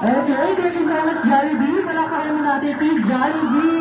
Okay, thank you so much, Jollibee. Palakaran mo natin si Jollibee.